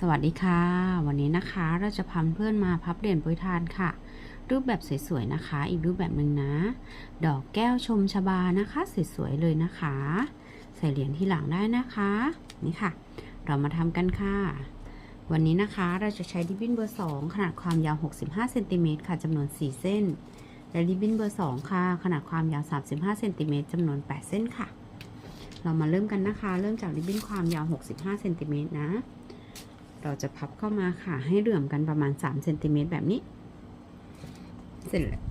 สวัสดีค่ะ วันนี้นะคะเราจะพาเพื่อนมาพับเหรียญปรยทานค่ะ รูปแบบสวยๆนะคะ อีกรูปแบบหนึ่งนะ ดอกแก้วชมชบานะคะสวยๆเลยนะคะ ใส่เหรียญที่หลังได้นะคะ นี่ค่ะ เรามาทำกันค่ะ วันนี้นะคะเราจะใช้ริบบิ้นเบอร์ 2 ขนาดความยาว 65เซนติเมตรค่ะจำนวน 4 เส้น และริบบิ้นเบอร์ 2 ค่ะ ขนาดความยาว 35เซนติเมตรจำนวน 8 เส้นค่ะ เรามาเริ่มกันนะคะ เริ่มจากริบบิ้นความยาว 65เซนติเมตรนะ เราจะพับเข้ามาค่ะ ให้เหลื่อมกันประมาณ3เซนติเมตรแบบนี้ เสร็จแล้ว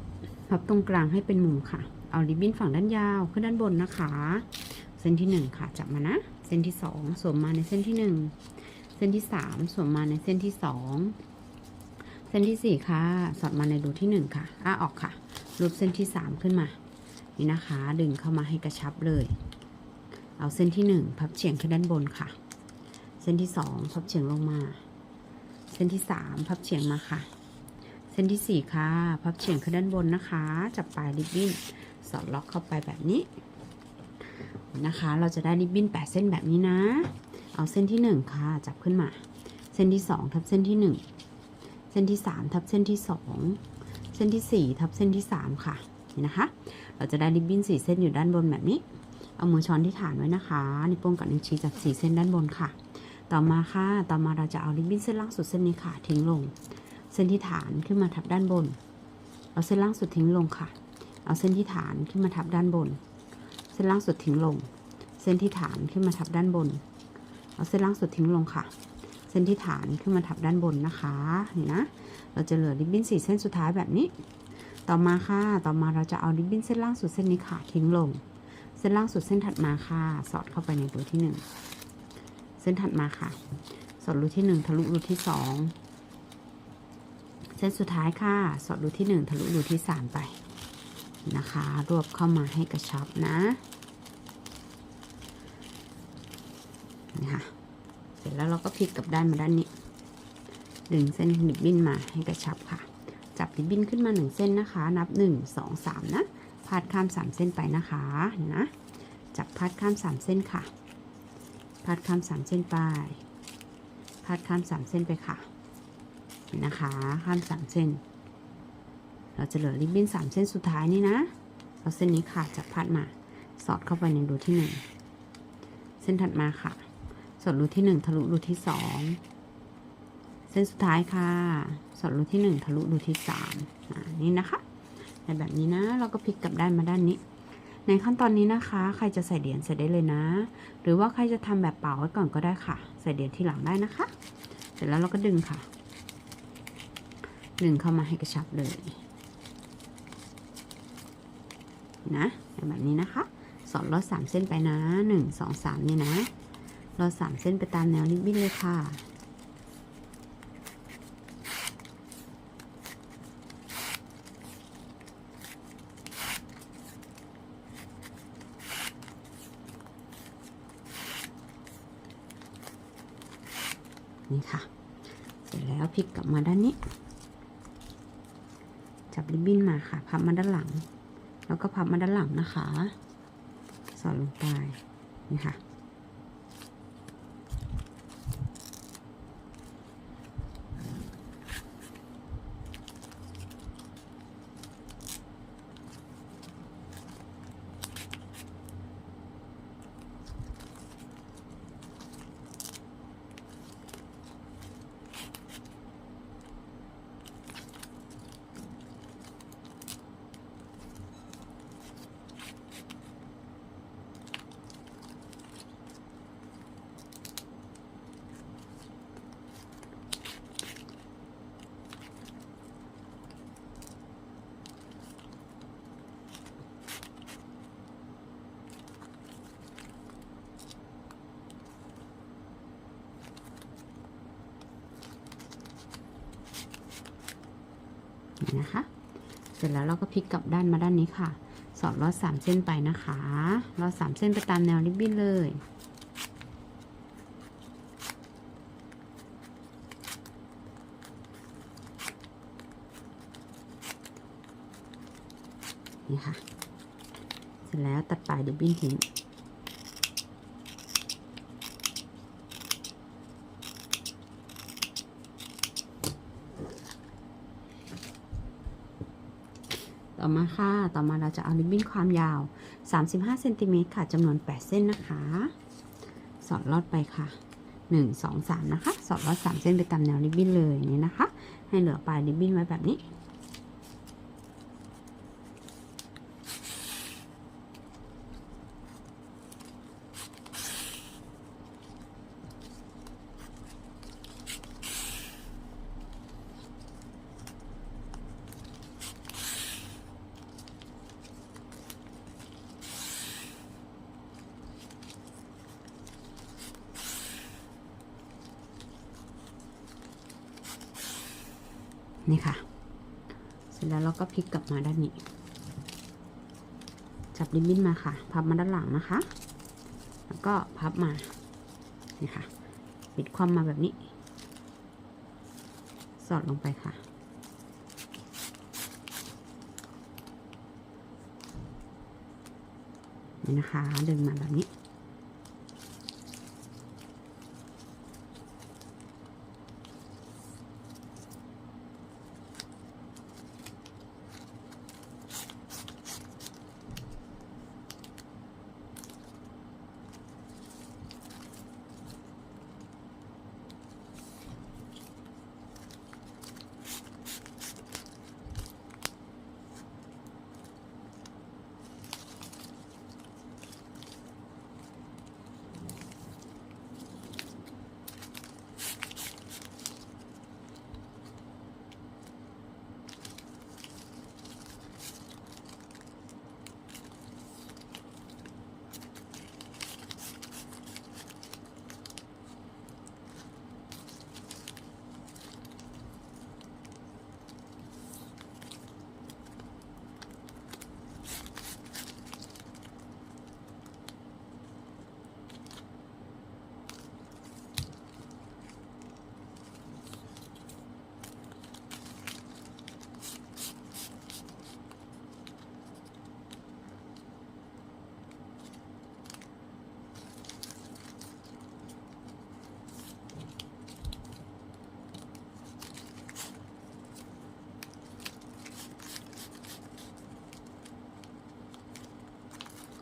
พับตรงกลางให้เป็นมุมค่ะ เอาริบบิ้นฝั่งด้านยาวขึ้นด้านบนนะคะ เส้นที่ 1 ค่ะจับมานะ เส้นที่ 2 สวมมาในเส้นที่ 1 เส้นที่ 3 สวมมาในเส้นที่ 2 เส้นที่ 4 ค่ะ สอดมาในรูที่ 1 ค่ะอ้าออกค่ะรูปเส้นที่ 3 ขึ้นมา นี่นะคะ ดึงเข้ามาให้กระชับเลย เอาเส้นที่ 1 พับเฉียงขึ้นด้านบนค่ะ เส้นที่2พับเฉียงลงมา เส้นที่3พับเฉียงมาค่ะ เส้นที่4ค่ะ พับเฉียงขึ้นด้านบนนะคะ จับปลายริบบิ้นสอดล็อกเข้าไปแบบนี้นะคะ เราจะได้ริบบิ้น8เส้นแบบนี้นะ เอาเส้นที่1ค่ะ จับขึ้นมา เส้นที่2ทับเส้นที่1เส้นที่3ทับเส้นที่2เส้นที่4ทับเส้นที่3ค่ะนี่นะคะ เราจะได้ริบบิ้น4เส้นอยู่ด้านบนแบบนี้ เอามือช้อนที่ฐานไว้นะคะนิ้วโป้งกับนิ้วชี้จับ4เส้นด้านบนค่ะ ต่อมาค่ะ ต่อมาเราจะเอาริบบิ้นเส้นล่างสุดเส้นนี้ค่ะ ทิ้งลง เส้นที่ฐานขึ้นมาทับด้านบน เอาเส้นล่างสุดทิ้งลงค่ะ เอาเส้นที่ฐานขึ้นมาทับด้านบน เส้นล่างสุดทิ้งลง เส้นที่ฐานขึ้นมาทับด้านบน เอาเส้นล่างสุดทิ้งลงค่ะ เส้นที่ฐานขึ้นมาทับด้านบนนะคะ นี่นะ เราจะเหลือริบบิ้นสี่เส้นสุดท้ายแบบนี้ ต่อมาค่ะ ต่อมาเราจะเอาริบบิ้นเส้นล่างสุดเส้นนี้ค่ะ ทิ้งลง เส้นล่างสุดเส้นถัดมาค่ะ สอดเข้าไปในรูที่หนึ่ง ส้นถัดมาค่ะ สอดรูที่หนึ่งทะลุรูที่สองเส้นสุดท้ายค่ะ สอดรูที่หนึ่งทะลุรูที่สามไปนะคะ รวบเข้ามาให้กระชับนะนี่ค่ะ เสร็จแล้วเราก็พลิกกลับด้านมาด้านนี้ ดึงเส้นริบบิ้นมาให้กระชับค่ะ จับริบบิ้นขึ้นมาหนึ่งเส้นนะคะ นับหนึ่งสองสามนะพาดข้ามสามเส้นไปนะคะนะ จับพาดข้ามสามเส้นค่ะ พาดข้ามสามเส้นไปพาดข้ามสามเส้นไปค่ะเห็นนะคะข้ามสามเส้น เราจะเหลือริบบิ้นสามเส้นสุดท้ายนี่นะเอาเส้นนี้ค่ะจับพาดมาสอดเข้าไปในรูที่หนึ่งเส้นถัดมาค่ะ สอดรูที่หนึ่งทะลุรูที่สองเส้นสุดท้ายค่ะ สอดรูที่หนึ่งทะลุรูที่สามอ่านี่นะคะในแบบนี้นะเราก็พลิกกลับด้านมาด้านนี้ ในขั้นตอนนี้นะคะ ใครจะใส่เหรียญใส่ได้เลยนะ หรือว่าใครจะทำแบบเป่าไว้ก่อนก็ได้ค่ะ ใส่เหรียญที่หลังได้นะคะ เสร็จแล้วเราก็ดึงค่ะ ดึงเข้ามาให้กระชับเลยนะแบบนี้นะคะ สอดลอดสามเส้นไปนะหนึ่งสองสามนี่นะลอดสามเส้นไปตามแนวริบบิ้นเลยค่ะ นี่ค่ะ เสร็จแล้ว พลิกกลับมาด้านนี้ จับริบบิ้นมาค่ะ พับมาด้านหลัง แล้วก็พับมาด้านหลังนะคะ สอดลงไป นี่ค่ะ นะคะ เสร็จแล้วเราก็พลิกกลับด้านมาด้านนี้ค่ะ สอดลอดสามเส้นไปนะคะลอดสามเส้นไปตามแนวริบบิ้นเลยนี่ค่ะ เสร็จแล้วตัดปลายริบบิ้นทิ้ง ต่อมาค่ะ ต่อมาเราจะเอาริบบิ้นความยาว 35เซนติเมตรค่ะจำนวน 8 เส้นนะคะ สอดลอดไปค่ะ 1 2 3 นะคะ สอดลอด 3 เส้นไปตามแนวริบบิ้นเลยนี่นะคะ ให้เหลือปลายริบบิ้นไว้แบบนี้ นี่ค่ะ เสร็จแล้วเราก็พลิกกลับมาด้านนี้ จับริบบิ้นมาค่ะ พับมาด้านหลังนะคะ แล้วก็พับมา นี่ค่ะ ปิดความมาแบบนี้ สอดลงไปค่ะนี่นะคะ เดึงมาแบบนี้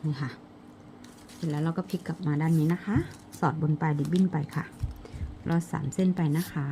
นี่ค่ะ เสร็จแล้วเราก็พลิกกลับมาด้านนี้นะคะ สอดบนปลายดิบบิ้นไปค่ะรอดสามเส้นไปนะคะ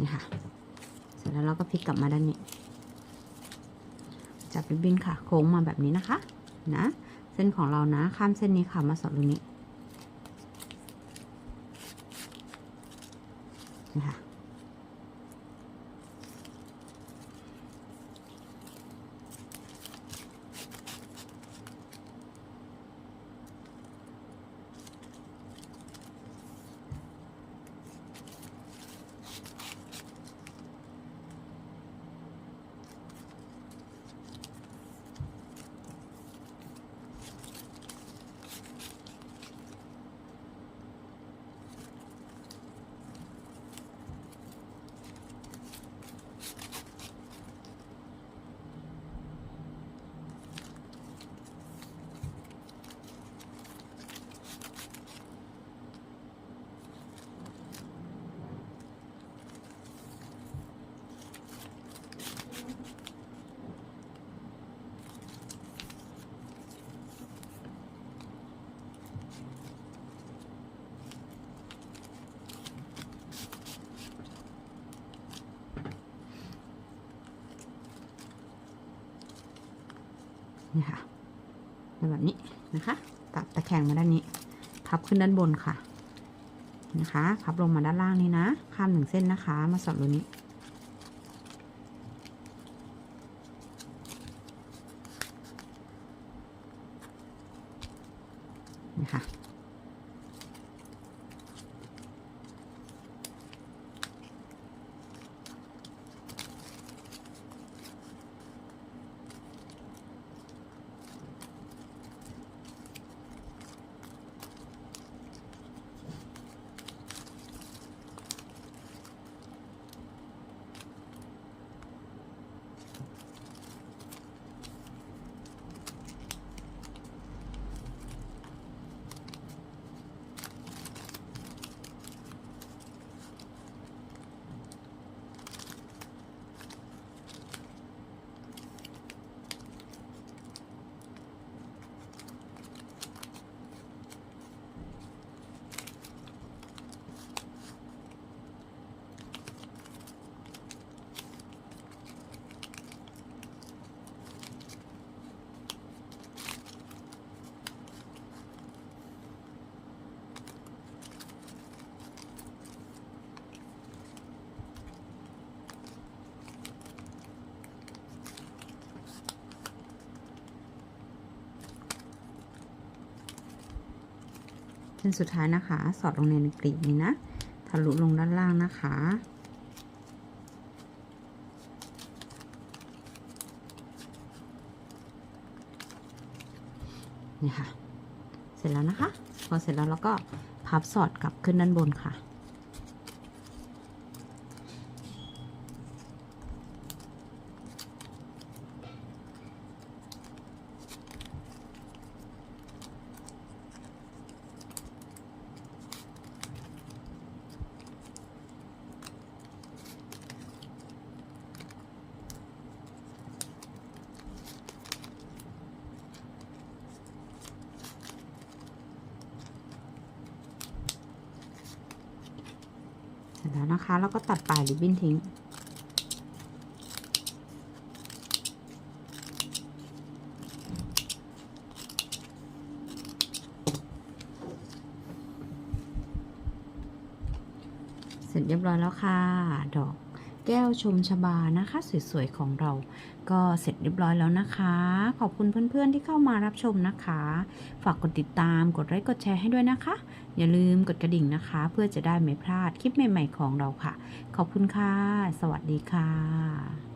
นี่ค่ะ เสร็จแล้วเราก็พลิกกลับมาด้านนี้ จับริบบิ้นค่ะ โค้งมาแบบนี้นะคะ นะ เส้นของเรานะ ข้ามเส้นนี้ค่ะ มาสอดตรงนี้นี่ค่ะ นี่ค่ะ เป็นแบบนี้นะคะตัดตะแคงมาด้านนี้ พับขึ้นด้านบนค่ะ นะคะ พับลงมาด้านล่างนี้นะข้ามหนึ่งเส้นนะคะ มาสอดรูนี้นะคะ ส้นสุดท้ายนะคะ สอดลงในกลีบนี้นะทะลุลงด้านล่างนะคะ นี่ค่ะ เสร็จแล้วนะคะ พอเสร็จแล้วเราก็พับสอดกลับขึ้นด้านบนค่ะ แล้วนะคะ แล้วก็ตัดปลายริบบิ้นทิ้ง เสร็จเรียบร้อยแล้วค่ะ ดอก แก้วชมชบานะคะ สวยๆของเรา ก็เสร็จเรียบร้อยแล้วนะคะ ขอบคุณเพื่อนๆที่เข้ามารับชมนะคะ ฝากกดติดตามกดไลค์กดแชร์ให้ด้วยนะคะ อย่าลืมกดกระดิ่งนะคะ เพื่อจะได้ไม่พลาดคลิปใหม่ ๆ ของเราค่ะ ขอบคุณค่ะ สวัสดีค่ะ